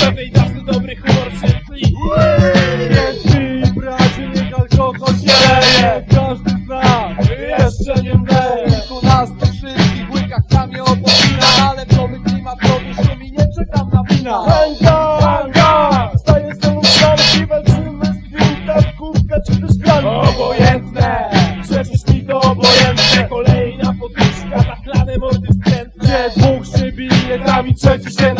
Pewnej dawce dobry humor przytli Ty, bracie, niech alkohol się leje Każdy z nas jeszcze nie mleje Kilku nas to wszystkich łykach kamień opomina Ale nowy klimat, nowy szum i nie czekam na wina Hanga, hanga Staję z tobą szanki, walczymy z gwinta w kubka czy też szklanki Obojętne, przecież mi to obojętne. Kolejna podwyżka, zachlane mordy wstrętne. Gdzie dwóch się bije, nami trzeci się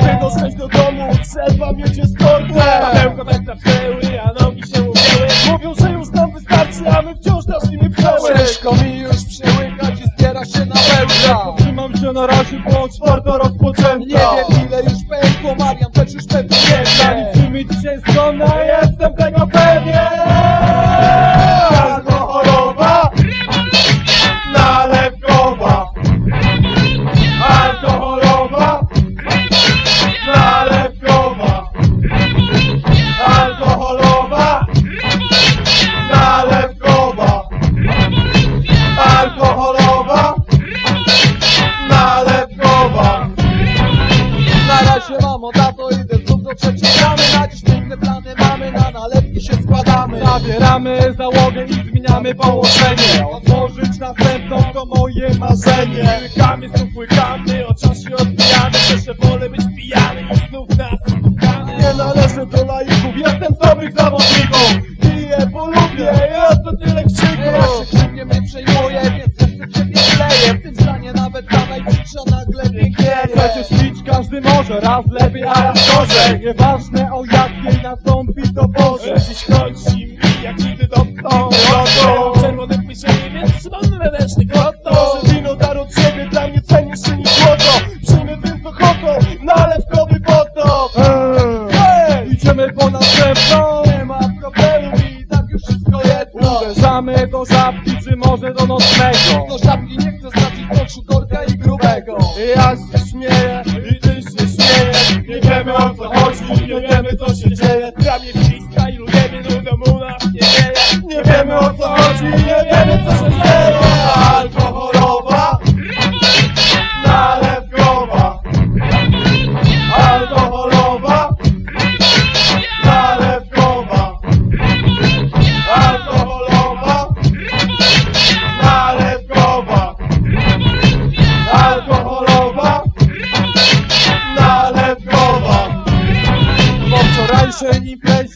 By dostać do domu trzeba mieć eskortę Pawełko tak. Zaczęły, a nogi się ugięły Mówią, że już nam wystarczy, a my wciąż naszymi pcheły Ciężko mi już przełykać i zbiera się na pełna Trzymam się na razie, bo czwarta rozpoczęta Nie wiem ile już pękło, Marian też już pewnie mamy, na nalewki się składamy. Zabieramy załogę i zmieniamy położenie. Otworzyć następną to moje marzenie. Łykamy, znów łykamy, o czas się odbijamy. Jeszcze wolę być pijany i znów nas spotkamy Nie należę do laików, jestem z dobrych zawodników. Piję, polubię, ja co tyle Ja się mnie przejmuję, więc jeszcze w ciebie leję W tym stanie nawet ta najbliższa nagle pięknieje Przecież pić każdy może, raz lepiej, a raz gorzej. Nieważne o jakiej nastąpi to Boże Dziś chodzi mi, jak nigdy dotknął Loto. Czerwony płyszenie, więc trzymamy wewnętrzny kotto To wino dar od ciebie, dla mnie cenisz się niż złoto. Przyjmę więc ochotą, nalewkowy potop! Idziemy po następną do żabki, czy może do nocnego? Do żabki nie chcę stracić oczu korka i grubego. Ja się śmieję i ty się śmiejesz. Nie wiemy o co chodzi, nie wiemy co się dzieje. Ramię wciska i lujemy, nudą u nas nie wieje. Nie wiemy o co chodzi, nie wiemy co się dzieje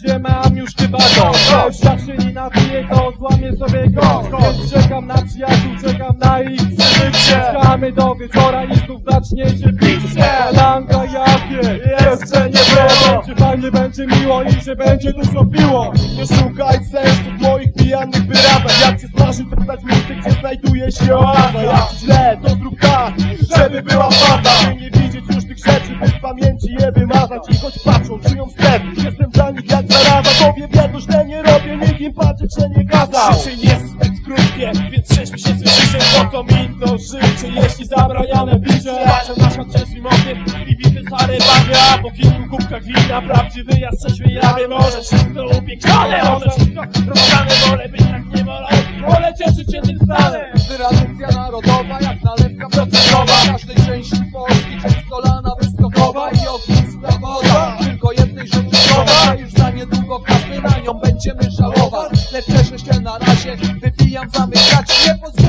imprezie mam już chyba dość. Się nie napiję to złamię sobie Więc czekam na przyjaciół, czekam na ich przybycie. Czekamy do wieczora i znów zacznie się picie Langa jakie? Jeszcze nie było. Będzie fajnie, będzie miło i się będzie dużo piło? Nie szukaj sensu w moich pijanych wyrazach Jak się smaży, to znać miejsce, gdzie znajduje się oaza. Jak źle, to zrób tak, żeby była faza rzeczy, by z pamięci je wymazać I choć patrzą, czują wstęp, jestem dla nich jak zaraza Powiem jedno, źle nie robię, nikt im patrzeć, że nie kazał. Życie jest zbyt krótkie, więc trzeźmy się z życiem Bo to mi to życie, jeśli zabraniane picie Patrzę na trzeźwym okiem i widzę szare barwy A po kilku kubkach wina prawdziwy ja trzeźwy jawie Może wszystko upiększone, może wszystko rozwiązane Wolę być tak nie wolał, wolę cieszyć się tym stanem. Tradycja narodowa jak nalewka procentowa będziemy żałować. Lecz cieszę na razie Wypijam zamykać Nie pozwólmy